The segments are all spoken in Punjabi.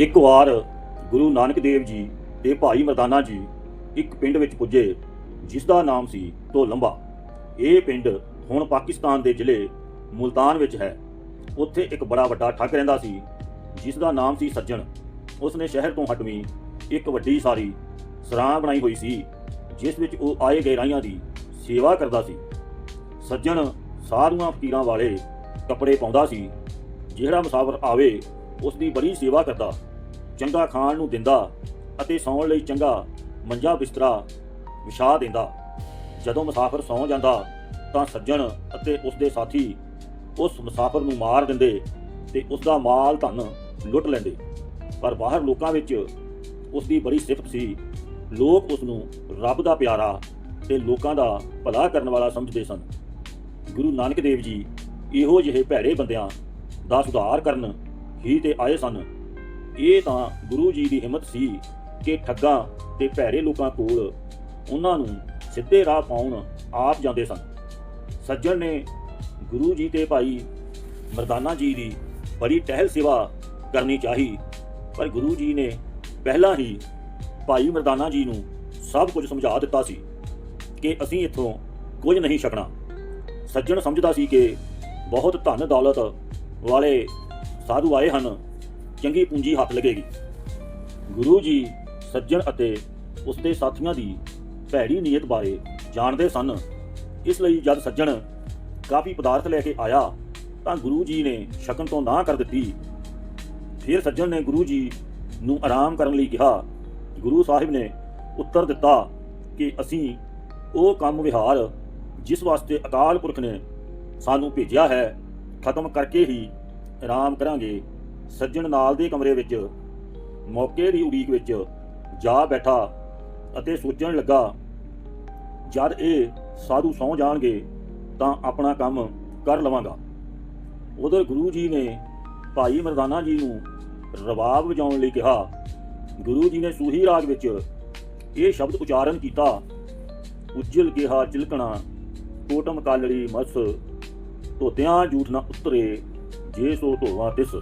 ਇੱਕ ਵਾਰ ਗੁਰੂ ਨਾਨਕ ਦੇਵ ਜੀ ਤੇ ਭਾਈ ਮਰਦਾਨਾ ਜੀ ਇੱਕ ਪਿੰਡ ਵਿੱਚ ਪੁੱਜੇ, ਜਿਸ ਦਾ ਨਾਮ ਸੀ ਢੋਲੰਬਾ ਇਹ ਪਿੰਡ ਹੁਣ ਪਾਕਿਸਤਾਨ ਦੇ ਜ਼ਿਲ੍ਹੇ ਮੁਲਤਾਨ ਵਿੱਚ ਹੈ। ਉੱਥੇ ਇੱਕ ਬੜਾ ਵੱਡਾ ਠੱਗ ਰਹਿੰਦਾ ਸੀ, ਜਿਸ ਦਾ ਨਾਮ ਸੀ ਸੱਜਣ। ਉਸ ਨੇ ਸ਼ਹਿਰ ਤੋਂ ਹਟਵੀਂ ਇੱਕ ਵੱਡੀ ਸਾਰੀ ਸਰਾਂ ਬਣਾਈ ਹੋਈ ਸੀ, ਜਿਸ ਵਿੱਚ ਉਹ ਆਏ ਗਏ ਰਾਈਆਂ ਦੀ ਸੇਵਾ ਕਰਦਾ ਸੀ। ਸੱਜਣ ਸਾਧੂਆਂ, ਫਕੀਰਾਂ ਵਾਲੇ ਕੱਪੜੇ ਪਾਉਂਦਾ ਸੀ। ਜਿਹੜਾ ਮੁਸਾਫਰ ਆਵੇ ਉਸ ਦੀ ਬੜੀ ਸੇਵਾ ਕਰਦਾ। ਚੰਗਾ ਖਾਣ ਨੂੰ ਦਿੰਦਾ ਅਤੇ ਸੌਣ ਲਈ ਚੰਗਾ ਮੰਜਾ ਬਿਸਤਰਾ ਵਿਛਾ ਦਿੰਦਾ। ਜਦੋਂ ਮੁਸਾਫਰ ਸੌਂ ਜਾਂਦਾ ਤਾਂ ਸੱਜਣ ਅਤੇ ਉਸ ਦੇ ਸਾਥੀ ਉਸ ਮੁਸਾਫਰ ਨੂੰ ਮਾਰ ਦਿੰਦੇ ਤੇ ਉਸ ਦਾ ਮਾਲ ਧਨ ਲੁੱਟ ਲੈਂਦੇ। ਪਰ ਬਾਹਰ ਲੋਕਾਂ ਵਿੱਚ ਉਸ ਦੀ ਬੜੀ ਸਿਫਤ ਸੀ। ਲੋਕ ਉਸ ਨੂੰ ਰੱਬ ਦਾ ਪਿਆਰਾ ਤੇ ਲੋਕਾਂ ਦਾ ਭਲਾ ਕਰਨ ਵਾਲਾ ਸਮਝਦੇ ਸਨ। ਗੁਰੂ ਨਾਨਕ ਦੇਵ ਜੀ ਇਹੋ ਜਿਹੇ ਭੈੜੇ ਬੰਦਿਆਂ ਦਾ ਸੁਧਾਰ ਕਰਨ ਹੀ ਤੇ ਆਏ ਸਨ। ਇਹ ਤਾਂ ਗੁਰੂ ਜੀ ਦੀ ਹਿੰਮਤ ਸੀ ਕਿ ਠੱਗਾਂ ਤੇ ਭੈੜੇ ਲੋਕਾਂ ਕੋਲ ਉਹਨਾਂ ਨੂੰ ਸਿੱਧੇ ਰਾਹ ਪਾਉਣ ਆਪ ਜਾਂਦੇ ਸਨ। ਸੱਜਣ ਨੇ ਗੁਰੂ ਜੀ ਤੇ ਭਾਈ ਮਰਦਾਨਾ ਜੀ ਦੀ ਬੜੀ ਟਹਿਲ ਸੇਵਾ ਕਰਨੀ ਚਾਹੀ, ਪਰ ਗੁਰੂ ਜੀ ਨੇ ਪਹਿਲਾਂ ਹੀ ਭਾਈ ਮਰਦਾਨਾ ਜੀ ਨੂੰ ਸਭ ਕੁਝ ਸਮਝਾ ਦਿੱਤਾ ਸੀ ਕਿ ਅਸੀਂ ਇੱਥੋਂ ਕੁਝ ਨਹੀਂ ਛਕਣਾ। ਸੱਜਣ ਸਮਝਦਾ ਸੀ ਕਿ ਬਹੁਤ ਧਨ ਦੌਲਤ ਵਾਲੇ ਸਾਧੂ ਆਏ ਹਨ ਚੰਗੀ ਪੂੰਜੀ ਹੱਥ ਲੱਗੇਗੀ। ਗੁਰੂ ਜੀ, ਸੱਜਣ ਅਤੇ ਉਸਦੇ ਸਾਥੀਆਂ ਦੀ ਭੈੜੀ ਨੀਅਤ ਬਾਰੇ ਜਾਣਦੇ ਸਨ। ਇਸ ਲਈ ਜਦ ਸੱਜਣ ਕਾਫੀ ਪਦਾਰਥ ਲੈ ਕੇ ਆਇਆ, ਤਾਂ ਗੁਰੂ ਜੀ ਨੇ ਸ਼ਕਨ ਤੋਂ ਨਾ ਕਰ ਦਿੱਤੀ। ਫਿਰ ਸੱਜਣ ਨੇ ਗੁਰੂ ਜੀ ਨੂੰ ਆਰਾਮ ਕਰਨ ਲਈ ਕਿਹਾ। ਗੁਰੂ ਸਾਹਿਬ ਨੇ ਉੱਤਰ ਦਿੱਤਾ ਕਿ ਅਸੀਂ ਉਹ ਕੰਮ ਵਿਹਾਰ, ਜਿਸ ਵਾਸਤੇ ਅਕਾਲ ਪੁਰਖ ਨੇ ਸਾਨੂੰ ਭੇਜਿਆ ਹੈ, ਖਤਮ ਕਰਕੇ ਹੀ ਆਰਾਮ ਕਰਾਂਗੇ। ਸੱਜਣ ਨਾਲ ਦੇ ਕਮਰੇ ਵਿੱਚ ਮੌਕੇ ਦੀ ਉਡੀਕ ਵਿੱਚ ਜਾ ਬੈਠਾ ਅਤੇ ਸੋਚਣ ਲੱਗਾ, ਜਦ ਇਹ ਸਾਧੂ ਸੌ ਜਾਣਗੇ ਤਾਂ ਆਪਣਾ ਕੰਮ ਕਰ ਲਵਾਂਗਾ। ਉਧਰ ਗੁਰੂ ਜੀ ਨੇ ਭਾਈ ਮਰਦਾਨਾ ਜੀ ਨੂੰ ਰਬਾਬ ਵਜਾਉਣ ਲਈ ਕਿਹਾ। ਗੁਰੂ ਜੀ ਨੇ ਸੂਹੀ ਰਾਗ ਵਿੱਚ ਇਹ ਸ਼ਬਦ ਉਚਾਰਨ ਕੀਤਾ। ਉੱਜਲ ਕਿਹਾ, ਚਿਲਕਣਾ ਟੋਟਮ ਕਾਲੜੀ ਮਸ, ਧੋਤਿਆਂ ਜੂਠ ਨਾ ਉਤਰੇ, ਜੇ ਸੋ ਧੋਵਾ ਤਿਸ।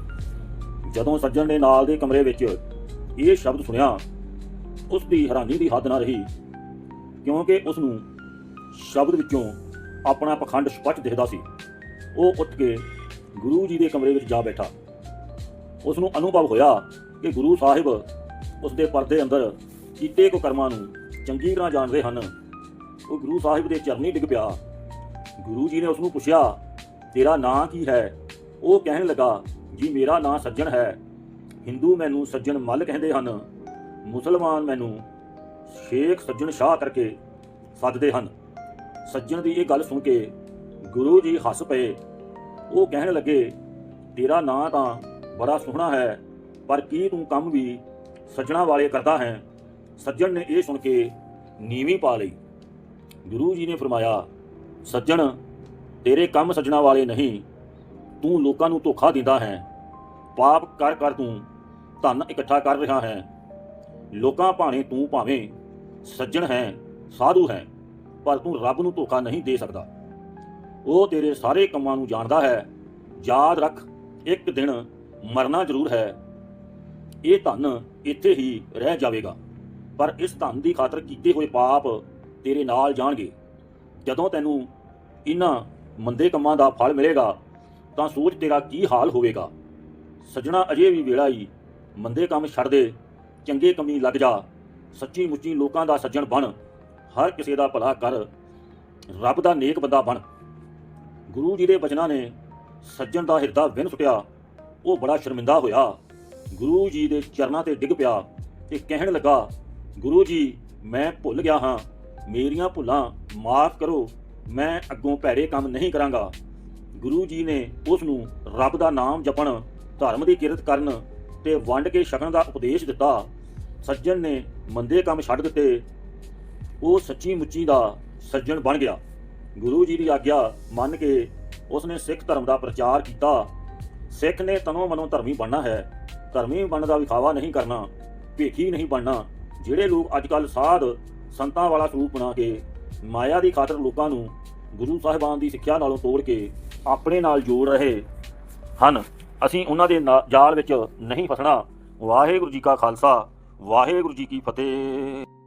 ਜਦੋਂ ਸੱਜਣ ਨੇ ਨਾਲ ਦੇ ਕਮਰੇ ਵਿੱਚ ਇਹ ਸ਼ਬਦ ਸੁਣਿਆ, ਉਸ ਦੀ ਹੈਰਾਨੀ ਦੀ ਹੱਦ ਨਾ ਰਹੀ, ਕਿਉਂਕਿ ਉਸ ਨੂੰ ਸ਼ਬਦ ਵਿੱਚੋਂ ਆਪਣਾ ਪਖੰਡ ਸਪਸ਼ਟ ਦਿਖਦਾ ਸੀ। ਉਹ ਉੱਠ ਕੇ ਗੁਰੂ ਜੀ ਦੇ ਕਮਰੇ ਵਿੱਚ ਜਾ ਬੈਠਾ। ਉਸ ਨੂੰ ਅਨੁਭਵ ਹੋਇਆ ਕਿ ਗੁਰੂ ਸਾਹਿਬ ਉਸ ਦੇ ਪਰਦੇ ਅੰਦਰ ਕੀਤੇ ਕੋ ਕਰਮਾਂ ਨੂੰ ਚੰਗੀ ਤਰ੍ਹਾਂ ਜਾਣਦੇ ਹਨ। ਉਹ ਗੁਰੂ ਸਾਹਿਬ ਦੇ ਚਰਨੀ ਡਿੱਗ ਪਿਆ। ਗੁਰੂ ਜੀ ਨੇ ਉਸ ਨੂੰ ਪੁੱਛਿਆ, ਤੇਰਾ ਨਾਂ ਕੀ ਹੈ? ਉਹ ਕਹਿਣ ਲੱਗਾ ਜੀ ਮੇਰਾ ਨਾਂ ਸੱਜਣ ਹੈ। ਹਿੰਦੂ ਮੈਨੂੰ ਸੱਜਣ ਮੱਲ ਕਹਿੰਦੇ ਹਨ। ਮੁਸਲਮਾਨ ਮੈਨੂੰ ਸ਼ੇਖ ਸੱਜਣ ਸ਼ਾਹ ਕਰਕੇ ਸੱਦਦੇ ਹਨ। ਸੱਜਣ ਦੀ ਇਹ ਗੱਲ ਸੁਣ ਕੇ ਗੁਰੂ ਜੀ ਹੱਸ ਪਏ। ਉਹ ਕਹਿਣ ਲੱਗੇ, ਤੇਰਾ ਨਾਂ ਤਾਂ ਬੜਾ ਸੋਹਣਾ ਹੈ, ਪਰ ਕੀ ਤੂੰ ਕੰਮ ਵੀ ਸੱਜਣਾ ਵਾਲੇ ਕਰਦਾ ਹੈ? ਸੱਜਣ ਨੇ ਇਹ ਸੁਣ ਕੇ ਨੀਵੀਂ ਪਾ ਲਈ। ਗੁਰੂ ਜੀ ਨੇ ਫਰਮਾਇਆ, ਸੱਜਣ, ਤੇਰੇ ਕੰਮ ਸੱਜਣਾ ਵਾਲੇ ਨਹੀਂ, ਤੂੰ ਲੋਕਾਂ ਨੂੰ ਧੋਖਾ ਦਿੰਦਾ ਹੈ। ਪਾਪ ਕਰ ਕਰ ਤੂੰ ਧਨ ਇਕੱਠਾ ਕਰ ਰਿਹਾ ਹੈ। ਲੋਕਾਂ ਭਾਣੇ ਤੂੰ ਭਾਵੇਂ ਸੱਜਣ ਹੈ, ਸਾਧੂ ਹੈ, ਪਰ ਤੂੰ ਰੱਬ ਨੂੰ ਧੋਖਾ ਨਹੀਂ ਦੇ ਸਕਦਾ। ਉਹ ਤੇਰੇ ਸਾਰੇ ਕੰਮਾਂ ਨੂੰ ਜਾਣਦਾ ਹੈ। ਯਾਦ ਰੱਖ, ਇੱਕ ਦਿਨ ਮਰਨਾ ਜ਼ਰੂਰ ਹੈ। ਇਹ ਧਨ ਇੱਥੇ ਹੀ ਰਹਿ ਜਾਵੇਗਾ, ਪਰ ਇਸ ਧਨ ਦੀ ਖਾਤਰ ਕੀਤੇ ਹੋਏ ਪਾਪ ਤੇਰੇ ਨਾਲ ਜਾਣਗੇ। ਜਦੋਂ ਤੈਨੂੰ ਇਹਨਾਂ ਮੰਦੇ ਕੰਮਾਂ ਦਾ ਫਲ ਮਿਲੇਗਾ, ਤਾਂ ਸੋਚ ਤੇਰਾ ਕੀ ਹਾਲ ਹੋਵੇਗਾ? ਸੱਜਣਾ ਅਜੇ ਵੀ ਵੇਲਾ ਹੀ ਮੰਦੇ ਕੰਮ ਛੱਡ ਦੇ, ਚੰਗੇ ਕੰਮੀ ਲੱਗ ਜਾ। ਸੱਚੀ ਮੁੱਚੀ ਲੋਕਾਂ ਦਾ ਸੱਜਣ ਬਣ, ਹਰ ਕਿਸੇ ਦਾ ਭਲਾ ਕਰ। ਰੱਬ ਦਾ ਨੇਕ ਬੰਦਾ ਬਣ। ਗੁਰੂ ਜੀ ਦੇ ਬਚਨਾਂ ਨੇ ਸੱਜਣ ਦਾ ਹਿਰਦਾ ਵਿੰਨ ਸੁੱਟਿਆ। ਉਹ ਬੜਾ ਸ਼ਰਮਿੰਦਾ ਹੋਇਆ। ਗੁਰੂ ਜੀ ਦੇ ਚਰਨਾਂ ਤੇ ਡਿੱਗ ਪਿਆ ਤੇ ਕਹਿਣ ਲੱਗਾ, ਗੁਰੂ ਜੀ, ਮੈਂ ਭੁੱਲ ਗਿਆ ਹਾਂ। ਮੇਰੀਆਂ ਭੁੱਲਾਂ ਮਾਫ ਕਰੋ। ਮੈਂ ਅੱਗੋਂ ਭੈੜੇ ਕੰਮ ਨਹੀਂ ਕਰਾਂਗਾ। ਗੁਰੂ ਜੀ ਨੇ ਉਸ ਨੂੰ ਰੱਬ ਦਾ ਨਾਮ ਜਪਣ ਧਰਮ ਦੀ ਕਿਰਤ ਕਰਨ ਤੇ ਵੰਡ ਕੇ ਛਕਣ ਦਾ ਉਪਦੇਸ਼ ਦਿੱਤਾ। ਸੱਜਣ ਨੇ ਮੰਦੇ ਕੰਮ ਛੱਡ ਦਿੱਤੇ। ਉਹ ਸੱਚੀ ਮੁੱਚੀ ਦਾ ਸੱਜਣ ਬਣ ਗਿਆ। ਗੁਰੂ ਜੀ ਦੀ ਆਗਿਆ ਮੰਨ ਕੇ ਉਸਨੇ ਸਿੱਖ ਧਰਮ ਦਾ ਪ੍ਰਚਾਰ ਕੀਤਾ। ਸਿੱਖ ਨੇ ਤਨੋਂ ਮਨੋਂ ਧਰਮੀ ਬਣਨਾ ਹੈ। ਧਰਮੀ ਬਣਨ ਦਾ ਵਿਖਾਵਾ ਨਹੀਂ ਕਰਨਾ, ਭੇਖੀ ਨਹੀਂ ਬਣਨਾ। ਜਿਹੜੇ ਲੋਕ ਅੱਜ ਕੱਲ ਸਾਧ ਸੰਤਾਂ ਵਾਲਾ ਸਰੂਪ ਬਣਾ ਕੇ ਮਾਇਆ ਦੀ ਖਾਤਰ ਲੋਕਾਂ ਨੂੰ ਗੁਰੂ ਸਾਹਿਬਾਨ ਦੀ ਸਿੱਖਿਆ ਨਾਲੋਂ ਤੋੜ ਕੇ ਆਪਣੇ ਨਾਲ ਜੋੜ ਰਹੇ ਹਨ। ਅਸੀਂ ਉਹਨਾਂ ਦੇ ਨਾ- ਜਾਲ ਵਿੱਚ ਨਹੀਂ ਫਸਣਾ। ਵਾਹਿਗੁਰੂ ਜੀ ਕਾ ਖਾਲਸਾ, ਵਾਹਿਗੁਰੂ ਜੀ ਕੀ ਫਤਿਹ।